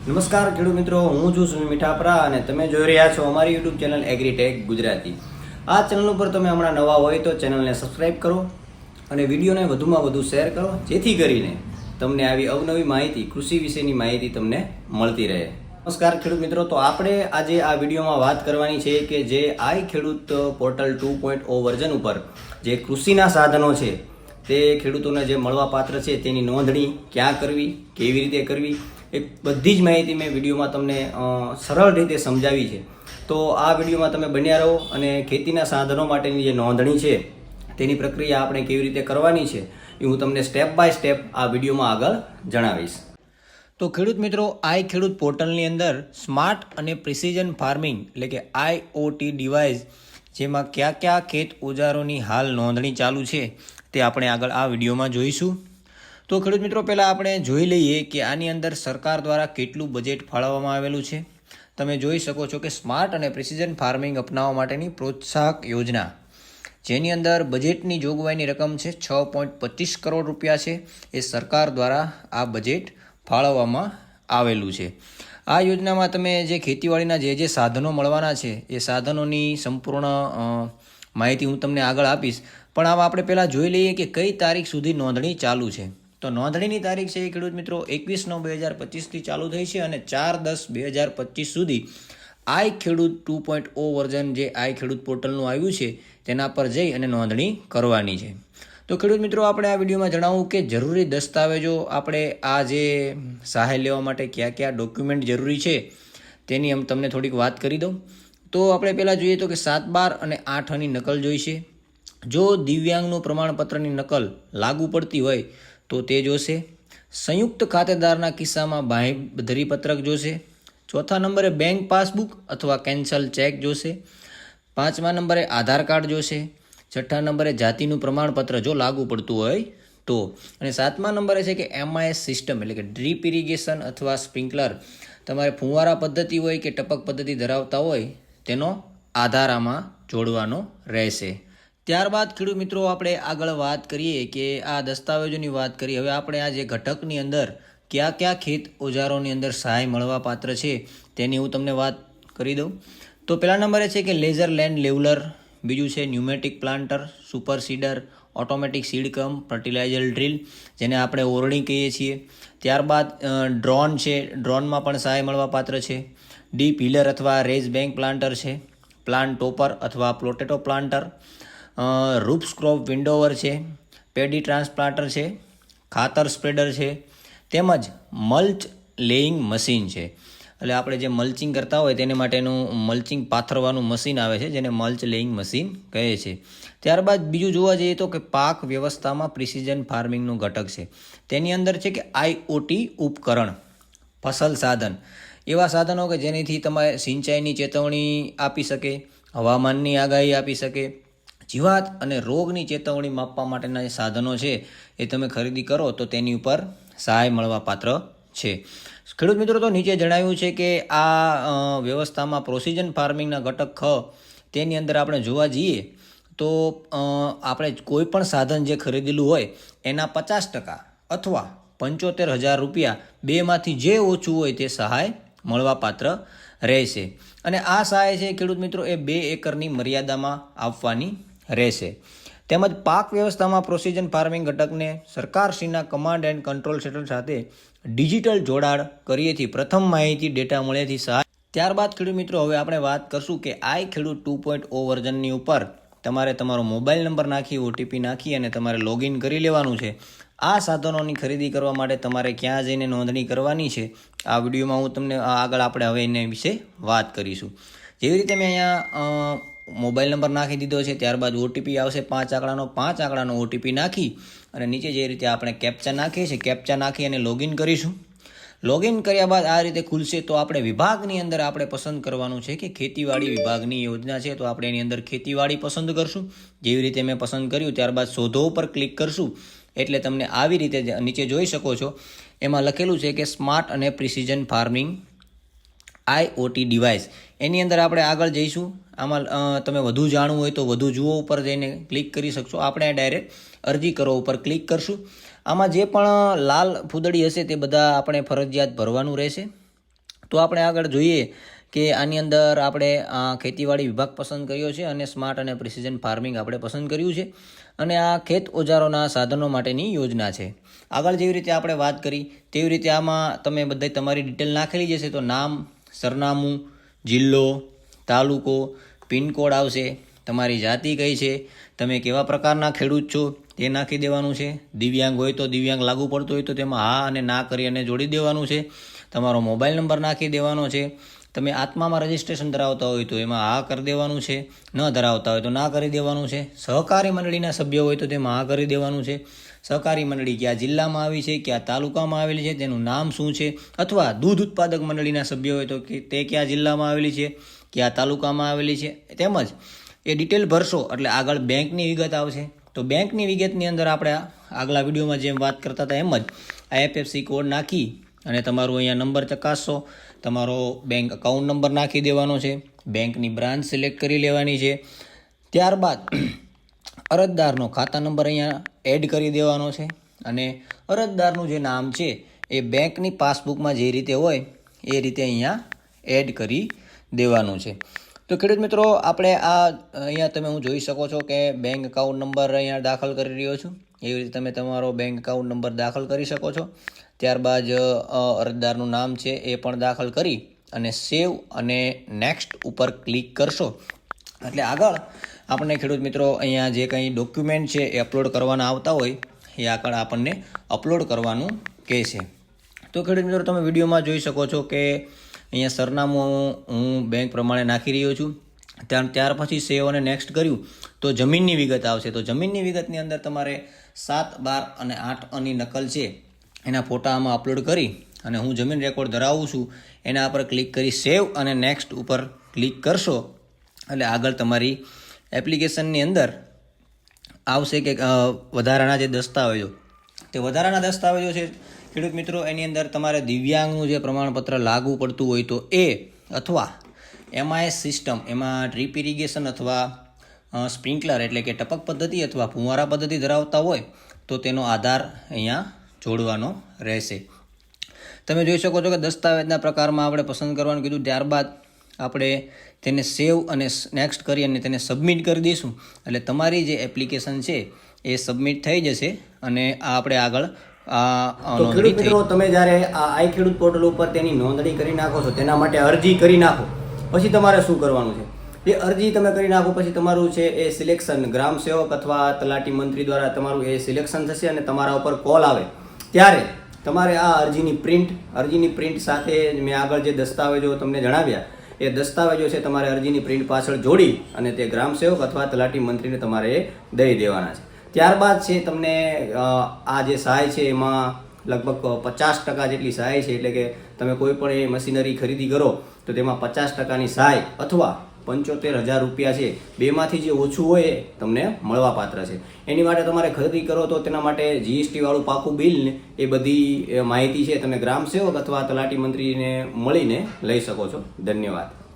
નમસ્કાર ખેડૂત મિત્રો, હું છું સુનિલ મીઠાપરા અને તમે જોઈ રહ્યા છો અમારી યુટ્યુબ ચેનલ એગ્રીટેક ગુજરાતી. આ ચેનલ ઉપર તમે હમણાં નવા હોય તો ચેનલને સબસ્ક્રાઇબ કરો અને વિડીયોને વધુમાં વધુ શેર કરો, જેથી કરીને તમને આવી અવનવી માહિતી, કૃષિ વિશેની માહિતી તમને મળતી રહે. નમસ્કાર ખેડૂત મિત્રો, તો આપણે આજે આ વિડીયોમાં વાત કરવાની છે કે જે I Khedut portal two point O version ઉપર જે કૃષિના સાધનો છે, તે ખેડૂતોને જે મળવા પાત્ર છે તેની નોંધણી ક્યાં કરવી, કેવી રીતે કરવી એ બધી જ માહિતી મેં વિડીયોમાં તમને સરળ રીતે સમજાવી છે. તો આ વિડીયોમાં તમે બન્યા રહો અને ખેતીના સાધનો માટેની જે નોંધણી છે, તેની પ્રક્રિયા આપણે કેવી રીતે કરવાની છે, એ હું તમને સ્ટેપ બાય સ્ટેપ આ વિડીયોમાં આગળ જણાવીશ. તો ખેડૂત મિત્રો, આઈ ખેડૂત પોર્ટલની અંદર સ્માર્ટ અને પ્રિસિઝન ફાર્મિંગ એટલે કે આઈઓટી ડિવાઇસ, જેમાં કયા કયા ખેત ઓજારોની હાલ નોંધણી ચાલુ છે, તે આપણે આગળ આ વિડીયોમાં જોઈશું. તો ખેડૂત મિત્રો, પહેલાં આપણે જોઈ લઈએ કે આની અંદર સરકાર દ્વારા કેટલું બજેટ ફાળવવામાં આવેલું છે. તમે જોઈ શકો છો કે સ્માર્ટ અને પ્રિસિઝન ફાર્મિંગ અપનાવવા માટેની પ્રોત્સાહક યોજના, જેની અંદર બજેટની જોગવાઈની રકમ છે છ પોઈન્ટ પચીસ કરોડ રૂપિયા છે. એ સરકાર દ્વારા આ બજેટ ફાળવવામાં આવેલું છે. આ યોજનામાં તમે જે ખેતીવાડીના જે જે સાધનો મળવાના છે, એ સાધનોની સંપૂર્ણ માહિતી હું તમને આગળ આપીશ. પણ આમાં આપણે પહેલાં જોઈ લઈએ કે કઈ તારીખ સુધી નોંધણી ચાલુ છે. તો નોંધણીની તારીખ છે એ ખેડૂત મિત્રો એકવીસ નવ બે હજાર પચીસથી ચાલુ થઈ છે અને ચાર દસ બે હજાર પચીસ સુધી આઈ ખેડૂત ટુ પોઈન્ટ ઓ વર્ઝન જે આઈ ખેડૂત પોર્ટલનું આવ્યું છે તેના પર જઈ અને નોંધણી કરવાની છે. તો ખેડૂત મિત્રો, આપણે આ વિડીયોમાં જણાવું કે જરૂરી દસ્તાવેજો આપણે આ જે સહાય લેવા માટે કયા કયા ડોક્યુમેન્ટ જરૂરી છે તેની આમ તમને થોડીક વાત કરી દઉં. તો આપણે પહેલાં જોઈએ તો કે સાત બાર અને આઠ આની નકલ જોઈશે જો દિવ્યાંગનું પ્રમાણપત્રની નકલ લાગુ પડતી હોય તો તે જોશે. સંયુક્ત ખાતેદારના કિસ્સામાં બાંહેધરી પત્રક જોશે. ચોથા નંબરે બેંક પાસબુક અથવા કેન્સલ ચેક જોશે. પાંચમા નંબરે આધાર કાર્ડ જોશે. છઠ્ઠા નંબરે જાતિનું પ્રમાણપત્ર જો લાગુ પડતું હોય તો. અને સાતમા નંબરે છે કે એમઆઈએસ સિસ્ટમ એટલે કે ડ્રીપ ઇરિગેશન અથવા સ્પ્રિંકલર. તમારે ફુવારા પદ્ધતિ હોય કે ટપક પદ્ધતિ ધરાવતા હોય, તેનો આધાર આમાં જોડવાનો રહેશે. ત્યારબાદ ખેડૂત મિત્રો, આપણે આગળ વાત કરીએ કે આ દસ્તાવેજોની વાત કરીએ. હવે આપણે આ જે ઘટકની અંદર કયા કયા ખેત ઓજારોની અંદર સહાય મળવા પાત્ર છે તેની હું તમને વાત કરી દઉં. તો પહેલા નંબરે છે કે લેઝર લેન્ડ લેવલર, બીજું છે pneumatic planter, super seeder, automatic seed cum, fertiliser drill, જેને આપણે ઓરણી કહીએ છીએ. ત્યારબાદ ડ્રોન છે, ડ્રોનમાં પણ સહાય મળવા પાત્ર છે. ડીપ પિલર અથવા રેઝ બેંક પ્લાન્ટર છે, પ્લાન્ટ ટોપર અથવા પ્લોટેટો પ્લાન્ટર. રૂપ સ્ક્રોપ વિન્ડોવર છે, પેડી ટ્રાન્સપ્લાન્ટર છે, ખાતર સ્પ્રેડર છે, તેમજ મલ્ચ લેઇંગ મશીન છે. એટલે આપણે જે મલ્ચિંગ કરતા હોય તેને માટેનું મલ્ચિંગ પાથરવાનું મશીન આવે છે, જેને મલ્ચ લેઇંગ મશીન કહે છે. ત્યારબાદ બીજું જોવા જઈએ તો કે પાક વ્યવસ્થામાં પ્રિસિઝન ફાર્મિંગનું ઘટક છે. તેની અંદર છે કે આઈઓટી ઉપકરણ, ફસલ સાધન. એવા સાધનો કે જેનાથી તમારે સિંચાઈની ચેતવણી આપી શકે, હવામાનની આગાહી આપી શકે જીવાત અને રોગની ચેતવણી માપવા માટેના જે સાધનો છે એ તમે ખરીદી કરો તો તેની ઉપર સહાય મળવા પાત્ર છે. ખેડૂત મિત્રો, તો નીચે જણાવ્યું છે કે આ વ્યવસ્થામાં પ્રોસિજન ફાર્મિંગના ઘટક ખ તેની અંદર આપણે જોવા જઈએ તો આપણે કોઈ પણ સાધન જે ખરીદેલું હોય એના પચાસ ટકા અથવા પંચોતેર હજાર રૂપિયા બેમાંથી જે ઓછું હોય તે સહાય મળવાપાત્ર રહેશે. અને આ સહાય છે ખેડૂત મિત્રો, એ બે એકરની મર્યાદામાં આપવાની રહેશે. તેમજ પાક વ્યવસ્થામાં પ્રોસિજન ફાર્મિંગ ઘટકને સરકારશ્રીના કમાન્ડ એન્ડ કંટ્રોલ સેન્ટર સાથે ડિજિટલ જોડાણ કરીએથી પ્રથમ માહિતી ડેટા મળેથી સહાય. ત્યારબાદ ખેડૂત મિત્રો, હવે આપણે વાત કરશું કે આઈ ખેડૂત ટુ પોઈન્ટ ઓ વર્ઝનની ઉપર તમારે તમારો મોબાઈલ નંબર નાખી, ઓટીપી નાખી અને તમારે લોગિન કરી લેવાનું છે. આ સાધનોની ખરીદી કરવા માટે તમારે ક્યાં જઈને નોંધણી કરવાની છે? આ વિડીયોમાં હું તમને આગળ આપણે હવે એના વિશે વાત કરીશું. જેવી રીતે મેં અહીંયા મોબાઈલ નંબર નાખી દીધો છે, ત્યારબાદ ઓટીપી આવશે પાંચ આંકડાનો પાંચ આંકડાનો ઓટીપી નાખી અને નીચે જે રીતે આપણે કેપ્ચા નાખીએ છીએ કેપ્ચા નાખી અને લોગિન કરીશું. લોગિન કર્યા બાદ આ રીતે ખુલશે તો આપણે વિભાગની અંદર આપણે પસંદ કરવાનું છે કે ખેતીવાડી વિભાગની યોજના છે, તો આપણે એની અંદર ખેતીવાડી પસંદ કરશું. જેવી રીતે મેં પસંદ કર્યું, ત્યારબાદ શોધો ઉપર ક્લિક કરશું. એટલે તમને આવી રીતે નીચે જોઈ શકો છો. એમાં લખેલું છે કે સ્માર્ટ અને પ્રિસિઝન ફાર્મિંગ આઈઓટી ડિવાઇસ એની અંદર આપણે આગળ જઈશું. આમાં તમે વધુ જાણવું હોય તો વધુ જુઓ ઉપર જઈને ક્લિક કરી શકશો. આપણે ડાયરેક્ટ અરજી કરો ઉપર ક્લિક કરશું. આમાં જે પણ લાલ ફૂદડી હશે તે બધા આપણે ફરજિયાત ભરવાનું રહેશે. તો આપણે આગળ જોઈએ કે આની અંદર આપણે ખેતીવાડી વિભાગ પસંદ કર્યો છે અને સ્માર્ટ અને પ્રિસિઝન ફાર્મિંગ આપણે પસંદ કર્યું છે અને આ ખેત ઓજારોના સાધનો માટેની યોજના છે. આગળ જેવી રીતે આપણે વાત કરી, તેવી રીતે આમાં તમે બધા તમારી ડિટેલ નાખેલી જશે તો નામ, સરનામું, જિલ્લો, તાલુકો પિનકોડ આવશે, તમારી જાતિ કઈ છે, તમે કેવા પ્રકારના ખેડૂત છો, તે નાખી દેવાનું છે. દિવ્યાંગ હોય તો દિવ્યાંગ લાગુ પડતું હોય તો તેમાં હા અને ના કરી અને જોડી દેવાનું છે. તમારો મોબાઈલ નંબર નાખી દેવાનો છે. તમે આત્મામાં રજિસ્ટ્રેશન ધરાવતા હોય તો એમાં હા કરી દેવાનું છે. ન ધરાવતા હોય તો ના કરી દેવાનું છે. સહકારી મંડળીના સભ્યો હોય તો તેમાં હા કરી દેવાનું છે. સહકારી મંડળી કયા જિલ્લામાં આવી છે, કયા તાલુકામાં આવેલી છે, તેનું નામ શું છે? અથવા દૂધ ઉત્પાદક મંડળીના સભ્યો હોય તો તે કયા જિલ્લામાં આવેલી છે? કયા તાલુકામાં આવેલી છે. તેમજ એ ડિટેલ ભરશો એટલે આગળ બેંકની વિગત આવશે. તો બેંકની વિગતની અંદર આપણે આગલા વિડીયોમાં જેમ વાત કરતા હતા એમ જ આઈએફએફસી કોડ નાખી અને તમારો અહીંયા નંબર ચકાસશો. તમારો બેંક અકાઉન્ટ નંબર નાખી દેવાનો છે. બેંકની બ્રાન્ચ સિલેક્ટ કરી લેવાની છે. ત્યારબાદ અરજદારનો ખાતા નંબર અહીંયા એડ કરી દેવાનો છે. અને અરજદારનું જે નામ છે એ બેંકની પાસબુકમાં જે રીતે હોય એ રીતે અહીંયા એડ કરી દેવાનું છે. તો ખેડૂત મિત્રો, આપણે આ, અહીંયા તમે હું જોઈ શકો છો કે બેંક એકાઉન્ટ નંબર અહીંયા દાખલ કરી રહ્યો છું. એવી રીતે તમે તમારો બેંક એકાઉન્ટ નંબર દાખલ કરી શકો છો. ત્યારબાદ અરજદારનું નામ છે એ પણ દાખલ કરી અને સેવ અને નેક્સ્ટ ઉપર ક્લિક કરશો. એટલે આગળ આપણને ખેડૂત મિત્રો અહીંયા જે કંઈ ડોક્યુમેન્ટ છે એ અપલોડ કરવાના આવતા હોય, એ આગળ આપણને અપલોડ કરવાનું કહેશે તો ખેડૂત મિત્રો, તમે વિડીયોમાં જોઈ શકો છો કે અહીંયા સરનામું હું બેંક પ્રમાણે નાખી રહ્યો છું. ત્યાર ત્યાર પછી સેવ અને નેક્સ્ટ કર્યું, તો જમીનની વિગત આવશે. તો જમીનની વિગતની અંદર તમારે સાત, બાર અને આઠ અની નકલ છે. એના ફોટા આમાં અપલોડ કરી અને હું જમીન રેકોર્ડ ધરાવું છું. એના પર ક્લિક કરી સેવ અને નેક્સ્ટ ઉપર ક્લિક કરશો. એટલે આગળ તમારી એપ્લિકેશનની અંદર આવશે કે વધારાના જે દસ્તાવેજો. તે વધારાના દસ્તાવેજો છે ખેડૂત મિત્રો, એની અંદર તમારે દિવ્યાંગનું જે પ્રમાણપત્ર લાગુ પડતું હોય તો એ અથવા એમઆઈએસ સિસ્ટમ એમાં ડ્રીપ ઇરિગેશન અથવા સ્પ્રિંકલર એટલે કે ટપક પદ્ધતિ અથવા ફુવારા પદ્ધતિ ધરાવતા હોય તો તેનો આધાર અહીંયા જોડવાનો રહેશે. તમે જોઈ શકો છો કે દસ્તાવેજના પ્રકારમાં આપણે પસંદ કરવાનું કીધું, ત્યારબાદ આપણે તેને સેવ અને નેક્સ્ટ કરી અને તેને સબમિટ કરી દઈશું. એટલે તમારી જે એપ્લિકેશન છે એ સબમિટ થઈ જશે અને આ આપણે આગળ તો ખેડૂત મિત્રો તમે જ્યારે આ આઈ ખેડૂત પોર્ટલ ઉપર તેની નોંધણી કરી નાખો છો તેના માટે અરજી કરી નાખો. પછી તમારે શું કરવાનું છે? એ અરજી તમે કરી નાખો પછી તમારું છે એ સિલેક્શન ગ્રામ સેવક અથવા તલાટી મંત્રી દ્વારા તમારું એ સિલેક્શન થશે અને તમારા ઉપર કોલ આવે. ત્યારે તમારે આ અરજીની પ્રિન્ટ અરજીની પ્રિન્ટ સાથે મેં આગળ જે દસ્તાવેજો તમને જણાવ્યા એ દસ્તાવેજો છે તમારે અરજીની પ્રિન્ટ પાછળ જોડી અને તે ગ્રામ સેવક અથવા તલાટી મંત્રીને તમારે દઈ દેવાના છે. ત્યારબાદ છે તમને આ જે સહાય છે એમાં લગભગ પચાસ ટકા જેટલી સહાય છે, એટલે કે તમે કોઈ પણ એ મશીનરી ખરીદી કરો, તો તેમાં પચાસ ટકાની સહાય અથવા પંચોતેર હજાર રૂપિયા છે, બેમાંથી જે ઓછું હોય એ તમને મળવા પાત્ર છે. એની માટે તમારે ખરીદી કરો તો તેના માટે જીએસટીવાળું પાકું બિલ એ બધી માહિતી છે, તમે ગ્રામ સેવક અથવા તલાટી મંત્રીને મળીને લઈ શકો છો. ધન્યવાદ.